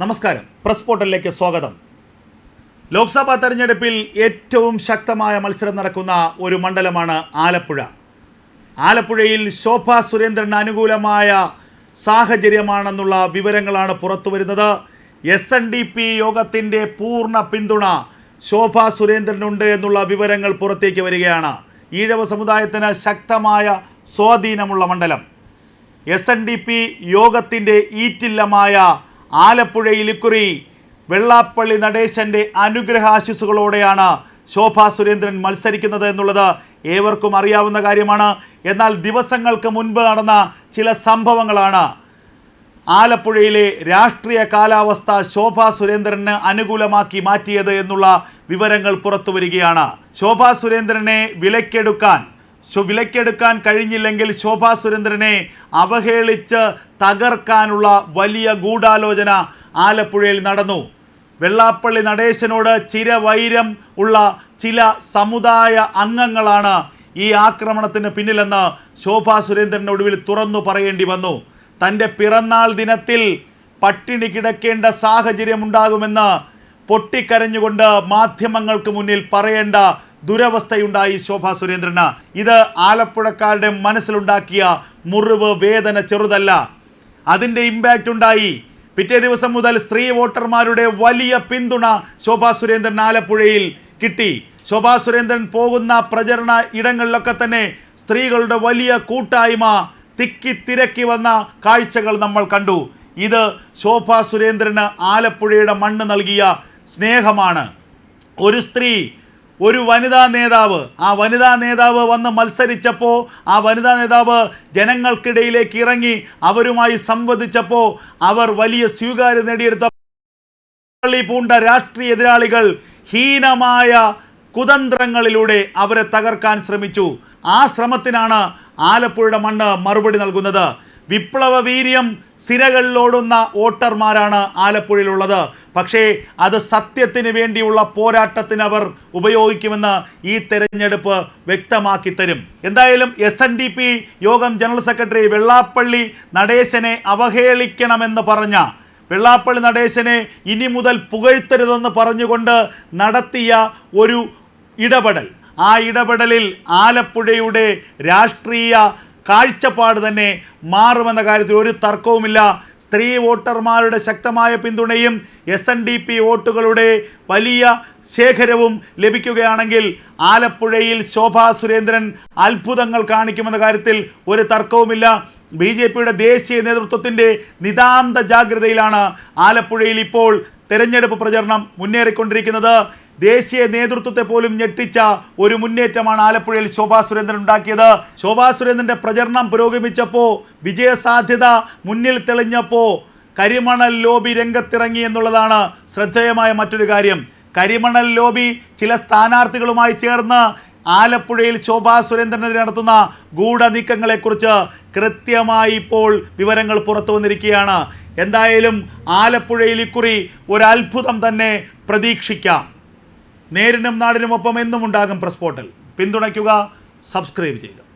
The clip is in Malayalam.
നമസ്കാരം. പ്രസ് പോർട്ടലിലേക്ക് സ്വാഗതം. ലോക്സഭാ തെരഞ്ഞെടുപ്പിൽ ഏറ്റവും ശക്തമായ മത്സരം നടക്കുന്ന ഒരു മണ്ഡലമാണ് ആലപ്പുഴ. ആലപ്പുഴയിൽ ശോഭ സുരേന്ദ്രന് അനുകൂലമായ സാഹചര്യമാണെന്നുള്ള വിവരങ്ങളാണ് പുറത്തു വരുന്നത്. എസ് എൻ ഡി പി യോഗത്തിന്റെ പൂർണ പിന്തുണ ശോഭ സുരേന്ദ്രനുണ്ട് എന്നുള്ള വിവരങ്ങൾ പുറത്തേക്ക് വരികയാണ്. ഈഴവ സമുദായത്തിന് ശക്തമായ സ്വാധീനമുള്ള മണ്ഡലം. എസ് എൻ ഡി പി യോഗത്തിന്റെ ഈറ്റില്ലമായ ആലപ്പുഴയിൽ ഇക്കുറി വെള്ളാപ്പള്ളി നടേശന്റെ അനുഗ്രഹാശിസുകളോടെയാണ് ശോഭ സുരേന്ദ്രൻ മത്സരിക്കുന്നത് എന്നുള്ളത് ഏവർക്കും അറിയാവുന്ന കാര്യമാണ്. എന്നാൽ ദിവസങ്ങൾക്ക് മുൻപ് നടന്ന ചില സംഭവങ്ങളാണ്. ആലപ്പുഴയിലെ രാഷ്ട്രീയ കാലാവസ്ഥ ശോഭ സുരേന്ദ്രന് അനുകൂലമാക്കി മാറ്റിയത് എന്നുള്ള വിവരങ്ങൾ പുറത്തു വരികയാണ് ശോഭ സുരേന്ദ്രനെ വിലക്കെടുക്കാൻ വിലക്കെടുക്കാൻ കഴിഞ്ഞില്ലെങ്കിൽ ശോഭാ സുരേന്ദ്രനെ അവഹേളിച്ച് തകർക്കാനുള്ള വലിയ ഗൂഢാലോചന ആലപ്പുഴയിൽ നടന്നു. വെള്ളാപ്പള്ളി നടേശനോട് ചിരവൈരം ഉള്ള ചില സമുദായ അംഗങ്ങളാണ് ഈ ആക്രമണത്തിന് പിന്നിലെന്ന് ശോഭാ സുരേന്ദ്രൻ ഒടുവിൽ തുറന്നു പറയേണ്ടി വന്നു. തന്റെ പിറന്നാൾ ദിനത്തിൽ പട്ടിണി കിടക്കേണ്ട സാഹചര്യമുണ്ടാകുമെന്ന് പൊട്ടിക്കരഞ്ഞുകൊണ്ട് മാധ്യമങ്ങൾക്ക് മുന്നിൽ പറയേണ്ട ദുരവസ്ഥയുണ്ടായി ശോഭാ സുരേന്ദ്രന്. ഇത് ആലപ്പുഴക്കാരുടെ മനസ്സിലുണ്ടാക്കിയ മുറിവ് വേദന ചെറുതല്ല. അതിന്റെ ഇമ്പാക്റ്റ് ഉണ്ടായി. പിറ്റേ ദിവസം മുതൽ സ്ത്രീ വോട്ടർമാരുടെ വലിയ പിന്തുണ ശോഭാ സുരേന്ദ്രൻ ആലപ്പുഴയിൽ കിട്ടി. ശോഭാ സുരേന്ദ്രൻ പോകുന്ന പ്രചരണ ഇടങ്ങളിലൊക്കെ തന്നെ സ്ത്രീകളുടെ വലിയ കൂട്ടായ്മ തിക്കി തിരക്കി വന്ന കാഴ്ചകൾ നമ്മൾ കണ്ടു. ഇത് ശോഭാ സുരേന്ദ്രന് ആലപ്പുഴയുടെ മണ്ണ് നൽകിയ സ്നേഹമാണ്. ഒരു സ്ത്രീ ഒരു വനിതാ നേതാവ്. ആ വനിതാ നേതാവ് വന്ന് മത്സരിച്ചപ്പോൾ ആ വനിതാ നേതാവ് ജനങ്ങൾക്കിടയിലേക്ക് ഇറങ്ങി അവരുമായി സംവദിച്ചപ്പോൾ അവർ വലിയ സ്വീകാര്യത നേടിയെടുത്ത പള്ളി പൂണ്ട രാഷ്ട്രീയ എതിരാളികൾ ഹീനമായ കുതന്ത്രങ്ങളിലൂടെ അവരെ തകർക്കാൻ ശ്രമിച്ചു. ആ ശ്രമത്തിനാണ് ആലപ്പുഴയുടെ മണ്ണ് മറുപടി നൽകുന്നത്. വിപ്ലവ വീര്യം സിരകളിലോടുന്ന വോട്ടർമാരാണ് ആലപ്പുഴയിലുള്ളത്. പക്ഷേ അത് സത്യത്തിന് വേണ്ടിയുള്ള പോരാട്ടത്തിന് അവർ ഉപയോഗിക്കുമെന്ന് ഈ തെരഞ്ഞെടുപ്പ് വ്യക്തമാക്കി തരും. എന്തായാലും S N D P Yogam general secretary Vellappally നടേശനെ അവഹേളിക്കണമെന്ന് പറഞ്ഞ വെള്ളാപ്പള്ളി നടേശനെ ഇനി മുതൽ പുകഴ്ത്തരുതെന്ന് പറഞ്ഞുകൊണ്ട് നടത്തിയ ഒരു ഇടപെടൽ. ആ ഇടപെടലിൽ ആലപ്പുഴയുടെ രാഷ്ട്രീയ കാഴ്ചപ്പാട് തന്നെ മാറുമെന്ന കാര്യത്തിൽ ഒരു തർക്കവുമില്ല. സ്ത്രീ വോട്ടർമാരുടെ ശക്തമായ പിന്തുണയും എസ് എൻ ഡി പി വോട്ടുകളുടെ വലിയ ശേഖരവും ലഭിക്കുകയാണെങ്കിൽ ആലപ്പുഴയിൽ ശോഭാ സുരേന്ദ്രൻ അത്ഭുതങ്ങൾ കാണിക്കുമെന്ന കാര്യത്തിൽ ഒരു തർക്കവുമില്ല. ബി ജെ പിയുടെ ദേശീയ നേതൃത്വത്തിന്റെ നിതാന്ത ജാഗ്രതയിലാണ് ആലപ്പുഴയിൽ ഇപ്പോൾ തെരഞ്ഞെടുപ്പ് പ്രചരണം മുന്നേറിക്കൊണ്ടിരിക്കുന്നത്. ദേശീയ നേതൃത്വത്തെ പോലും ഞെട്ടിച്ച ഒരു മുന്നേറ്റമാണ് ആലപ്പുഴയിൽ ശോഭാ സുരേന്ദ്രൻ ഉണ്ടാക്കിയത്. ശോഭാ സുരേന്ദ്രന്റെ പ്രചരണം പുരോഗമിച്ചപ്പോൾ വിജയസാധ്യത മുന്നിൽ തെളിഞ്ഞപ്പോൾ കരിമണൽ ലോബി രംഗത്തിറങ്ങി എന്നുള്ളതാണ് ശ്രദ്ധേയമായ മറ്റൊരു കാര്യം. കരിമണൽ ലോബി ചില സ്ഥാനാർത്ഥികളുമായി ചേർന്ന് ആലപ്പുഴയിൽ ശോഭാ സുരേന്ദ്രനെതിരെ നടത്തുന്ന ഗൂഢനീക്കങ്ങളെക്കുറിച്ച് കൃത്യമായി ഇപ്പോൾ വിവരങ്ങൾ പുറത്തു വന്നിരിക്കുകയാണ്. എന്തായാലും ആലപ്പുഴയിൽ ഇക്കുറി ഒരു അത്ഭുതം തന്നെ പ്രതീക്ഷിക്കാം. നേരിനും നാടിനുമൊപ്പം എന്നും ഉണ്ടാകും പ്രസ് പോർട്ടൽ പിന്തുണയ്ക്കുക സബ്സ്ക്രൈബ് ചെയ്യുക.